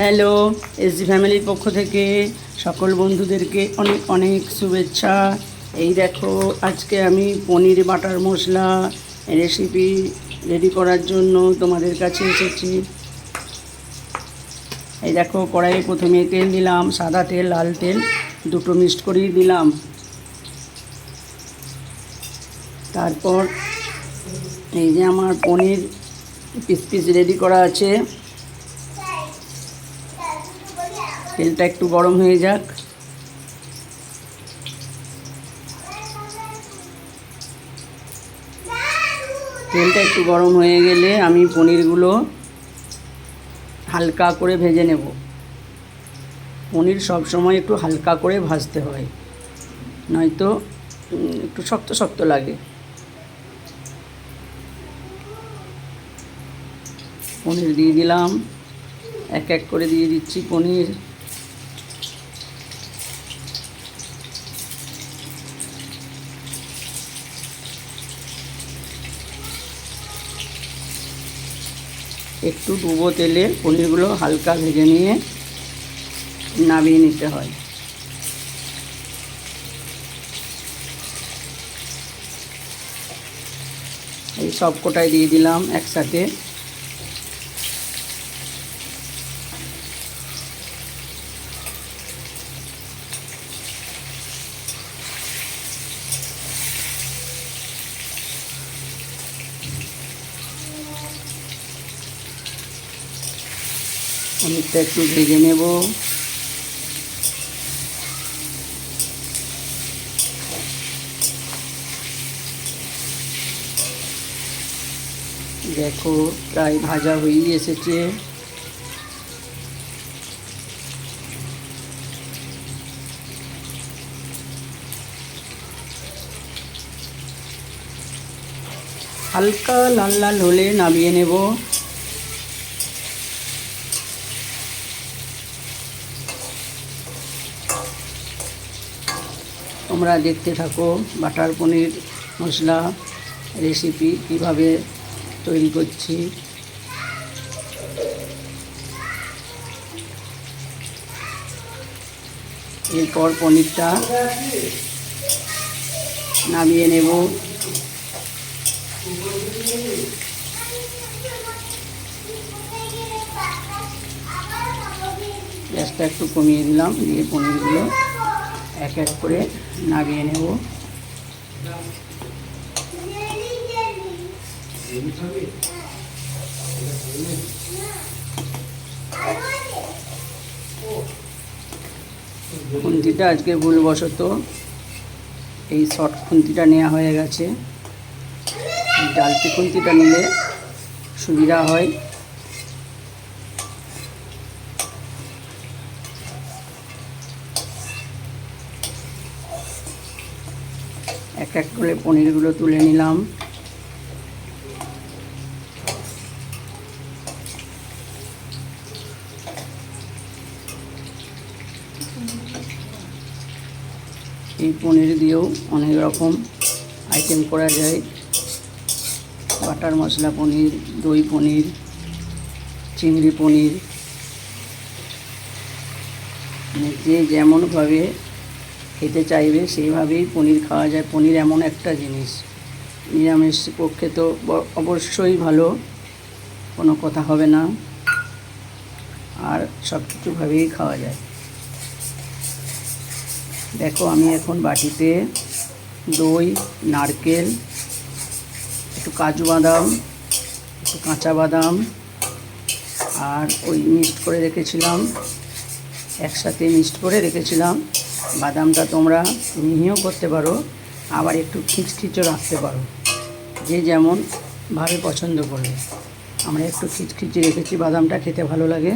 Hello SG ফ্যামিলির পক্ষ থেকে সকল বন্ধুদেরকে অনেক অনেক শুভেচ্ছা। এই দেখো, আজকে আমি paneer, butter masala recipe ready করার জন্য তোমাদের কাছে এসেছি। এই দেখো, কড়াইয়ে প্রথমে তেল দিলাম, সাদা তেল, লাল তেল, দুটো মিক্সড করেই দিলাম। তারপর এই যে আমার পনির পিস পিস রেডি করা আছে। তেলটা একটু গরম হয়ে যাক। তেলটা একটু গরম হয়ে গেলে আমি পনিরগুলো হালকা করে ভেজে নেব। পনির সব সময় একটু হালকা করে ভাজতে হয়, নয়তো একটু শক্ত শক্ত লাগে। পনির দিয়ে দিলাম, এক এক করে দিয়ে দিচ্ছি পনির। একটু ডুবো তেলে পনিরগুলো হালকা ভেজে নিয়ে নামিয়ে নিতে হয়। এই সব কোটায় দিয়ে দিলাম একসাথে। অনেকটা একটু ভেজে নেব। দেখো, প্রায় ভাজা হয়েই এসেছে। হালকা লাল লাল হলে নামিয়ে নেব। তোমরা দেখতে থাকো বাটার পনির মশলা রেসিপি কীভাবে তৈরি করছি। এরপর পনিরটা নামিয়ে নেব। গ্যাসটা একটু কমিয়ে দিলাম, দিয়ে পনিরগুলো এক এক করে নামিয়ে নেব। খুন্তিটা আজকে ভুলবশত এই শর্ট খুন্তিটা নেওয়া হয়ে গেছে। ডালতি খুন্তিটা নিলে সুবিধা হয়। এক এক করে পনিরগুলো তুলে নিলাম। এই পনির দিয়েও অনেক রকম আইটেম করা যায়। বাটার মশলা পনির, দই পনির, চিংড়ি পনির। মানে যে যেমনভাবে খেতে চাইবে, সেইভাবেই পনির খাওয়া যায়। পনির এমন একটা জিনিস। নিরামিষ পক্ষে তো অবশ্যই ভালো, কোনো কথা হবে না। আর সব কিছুভাবেই খাওয়া যায়। দেখো, আমি এখন বাটিতে দই, নারকেল, একটু কাজু বাদাম, একটু কাঁচা বাদাম আর ওই মিক্সড করে রেখেছিলাম। একসাথে মিক্সড করে রেখেছিলাম। বাদামটা তোমরা মিহিও করতে পারো, আবার একটু খিচখিচও রাখতে পারো। যে যেমন ভাবে পছন্দ করবে। আমরা একটু খিচখিচি রেখেছি, বাদামটা খেতে ভালো লাগে।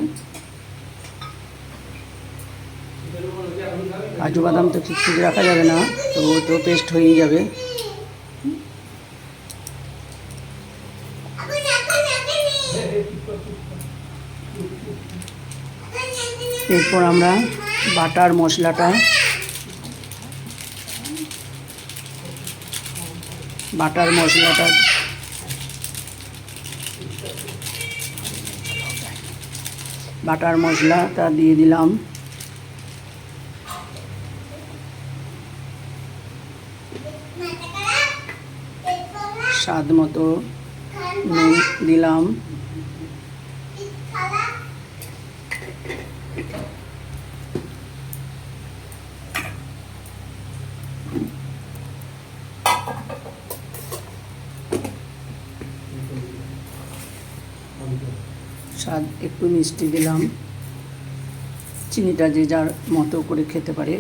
কাজু বাদাম তো খিচখিচি রাখা যাবে না, তো তো পেস্ট হয়েই যাবে। এরপর আমরা বাটার মশলাটা বাটার মশলাটা। বাটার মশলাটা দিয়ে দিলাম। স্বাদ মতো নুন দিলাম। স্বাদ একটু মিষ্টি দিলাম। চিনিটা যে যার মতো করে খেতে পারে,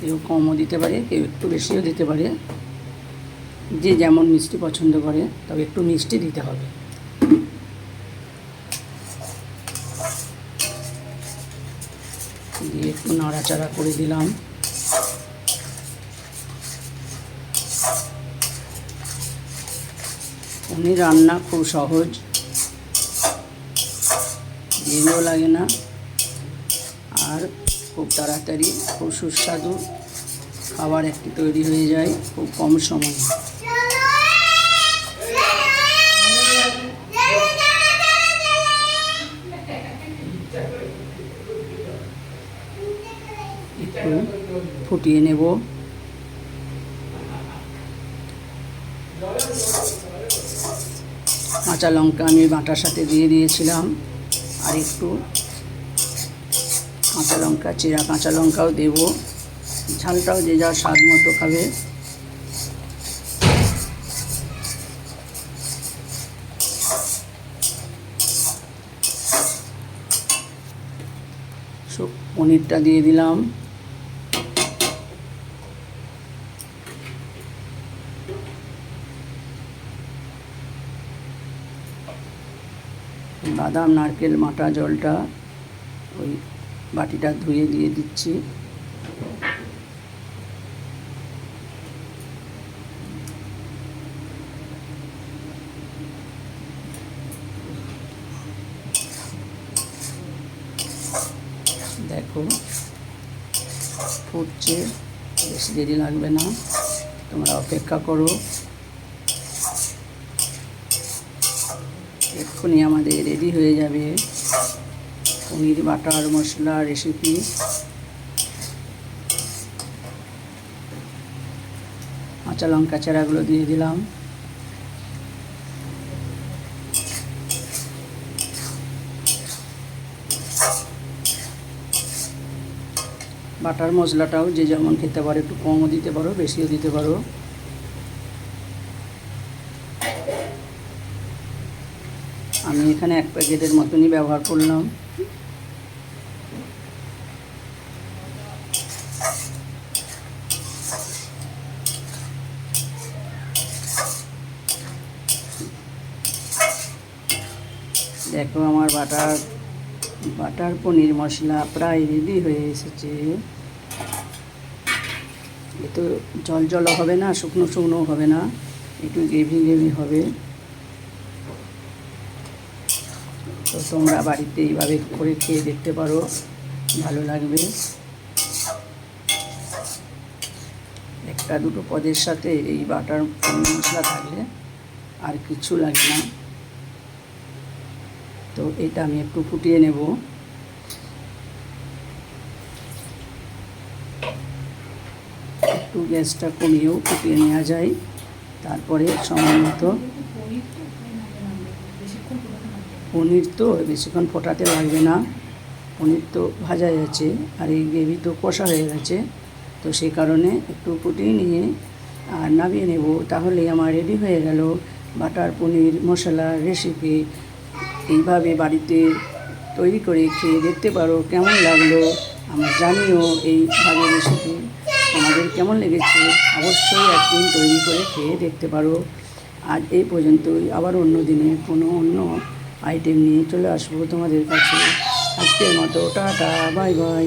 কেউ কমও দিতে পারে, কেউ একটু বেশিও দিতে পারে। যে যেমন মিষ্টি পছন্দ করে, তবে একটু মিষ্টি দিতে হবে। দিয়ে একটু নাড়াচাড়া করে দিলাম। পনির রান্না খুব সহজ। দেরিও লাগে না। আর খুব তাড়াতাড়ি, খুব সুস্বাদু খাবার একটি তৈরি হয়ে যায় খুব কম সময়ে। একটু ফুটিয়ে নেব। কাঁচা লঙ্কা আমি বাটার সাথে দিয়ে দিয়েছিলাম। আর একটু কাঁচা লঙ্কা, চেরা কাঁচা লঙ্কাও দেব। ঝালটাও যে যা স্বাদ মতো খাবে। পনিরটা দিয়ে দিলাম। বাদাম, নারকেল, মাটা, জলটা ওই বাটিটা ধুয়ে দিয়ে দিচ্ছি। দেখো, ফুটছে, বেশি দেরি লাগবে না, তোমরা অপেক্ষা করো। এক্ষুনি আমাদের রেডি হয়ে যাবে। পনির, বাটার, মশলা রেসিপি কাঁচা লঙ্কা চারাগুলো দিয়ে দিলাম। বাটার মশলাটাও যে যেমন খেতে পারো, একটু কমও দিতে পারো, বেশিও দিতে পারো। আমি এখানে এক প্যাকেটের মতনই ব্যবহার করলাম। দেখো আমার বাটার বাটার পনির মশলা প্রায় রেডি হয়ে এসেছে। এ তো জল জল হবে না, শুকনো শুকনো হবে না, একটু গ্রেভি গ্রেভি হবে তো তোমরা বাড়িতে এইভাবে করে খেয়ে দেখতে পারো, ভালো লাগবে। একটা দুটো পদের সাথে এই বাটার মশলা থাকলে আর কিছু লাগে না। তো এটা আমি একটু ফুটিয়ে নেব। একটু গ্যাসটা কমিয়েও ফুটিয়ে নেওয়া যায়, তারপরে সময় মতো পনির তো বেশিক্ষণ ফোটাতে লাগবে না। পনির তো ভাজা যাচ্ছে আর এই গ্রেভি তো কষা হয়ে গেছে। তো সেই কারণে একটু ফুটিয়ে নিয়ে আর নামিয়ে নেব। তাহলে আমার রেডি হয়ে গেল বাটার পনির মশলা রেসিপি এইভাবে বাড়িতে তৈরি করে খেয়ে দেখতে পারো কেমন লাগল। আমার জানিও এইভাবে রেসিপি তোমাদের কেমন লেগেছে? অবশ্যই একদিন তৈরি করে খেয়ে দেখতে পারো। আজ এই পর্যন্তই। আবার অন্য দিনে কোনো অন্য আইটেম নিয়ে চলে আসব তোমাদের কাছে। আজকের মতো টাটা বাই বাই।